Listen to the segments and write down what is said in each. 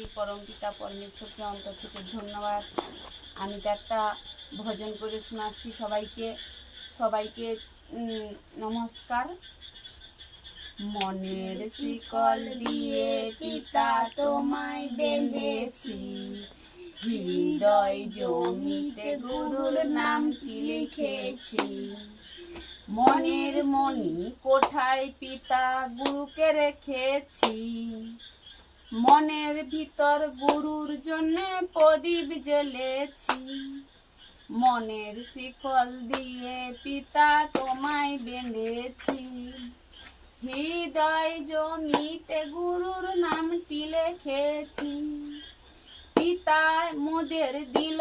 করি পরম পিতা পরমেশ্বরকে অন্তর থেকে ধন্যবাদ। আমি তো একটা ভজন করে শোনাচ্ছি সবাইকে। সবাইকে নমস্কার। মনের শিকল দিয়ে পিতা তোমায় বেঁধেছি। হৃদয় জমিতে গুরুর নাম কি লিখেছি? মনের মনি কোঠায় পিতা গুরুকে রেখেছি। মনের ভিতর গুরুর জন্য প্রদীপ জ্বেলেছি। মনের শিকল দিয়ে পিতা তোমায় বেঁধেছি। হৃদয় জমিতে গুরুর নামটি লিখেছি। পিতা মোদের দিল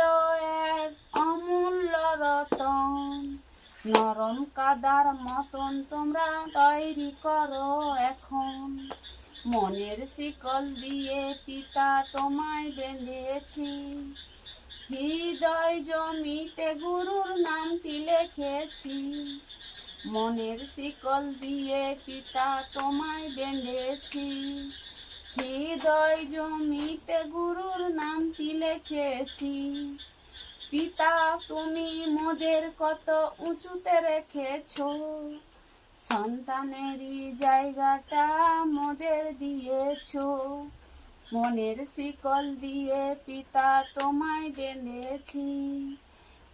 এক অমূল্য রতন। নরম কাদার মতন তোমরা তৈরি করো এখন। মনের শিকল দিয়ে পিতা তোমায় বেঁধেছি। হৃদয় জমিতে গুরুর নামটি লিখেছি। মনের শিকল দিয়ে পিতা তোমায় বেঁধেছি। হৃদয় জমিতে গুরুর নামটি লিখেছি। পিতা, তুমি মোদের কত উঁচুতে রেখেছো? সন্তানেরই জায়গাটা মোদের দিয়েছ। মনের শিকল দিয়ে পিতা তোমায় বেঁধেছি।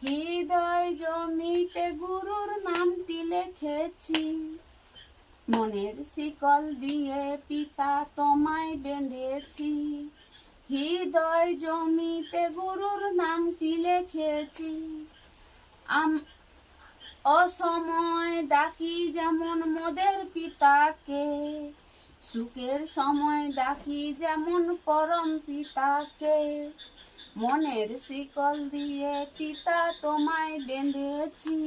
হৃদয় জমিতে গুরুর নামটি লিখেছি। মনের শিকল দিয়ে পিতা তোমায় বেঁধেছি। হৃদয় জমিতে গুরুর নামটি লিখেছি। আম অসময় ডাকি যেমন মোদের পিতাকে সুখের সময় ডাকি যেমন পরম পিতাকে। মনের শিকল দিয়ে পিতা তোমায় বেঁধেছি।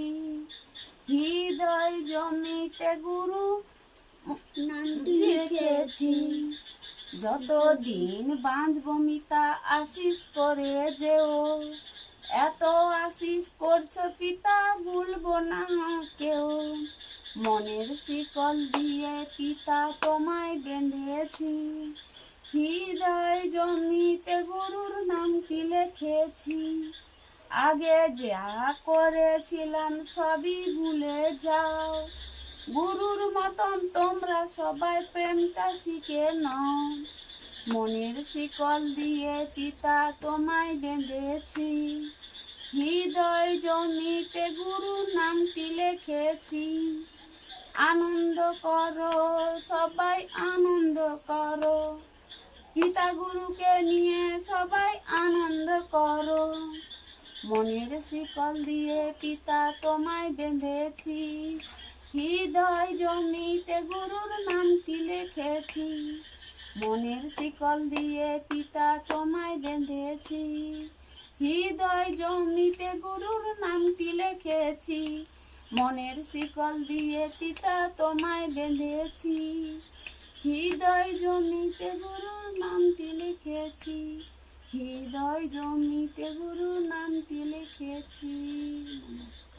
হৃদয় জমিতে গুরু লিখেছি। যতদিন বাঁচব মিতা আশিস করে যেও। এত আশিস করছ পিতা, ভুলবো না কেউ। মনের শিকল দিয়ে পিতা তোমায় বেঁধেছি। হৃদয় জমিতে গুরুর নামটি লিখেছি? আগে যা করেছিলাম সবই ভুলে যাও। গুরুর মতন তোমরা সবাই প্রেমটা শিখে নাও। মনের শিকল দিয়ে পিতা তোমায় বেঁধেছি। হৃদয় জমিতে গুরুর নামটি লিখেছি। আনন্দ করো, সবাই আনন্দ করো। পিতা গুরুকে নিয়ে সবাই আনন্দ করো। মনের শিকল দিয়ে পিতা তোমায় বেঁধেছি। হৃদয় জমিতে গুরুর নামটি লিখেছি। মনের শিকল দিয়ে পিতা তোমায় বেঁধেছি। হৃদয় জমিতে গুরুর নামটি লিখেছি। মনের শিকল দিয়ে পিতা তোমায় বেঁধেছি। হৃদয় জমিতে গুরুর নামটি লিখেছি। হৃদয় জমিতে গুরুর নামটি লিখেছি। নমস্কার।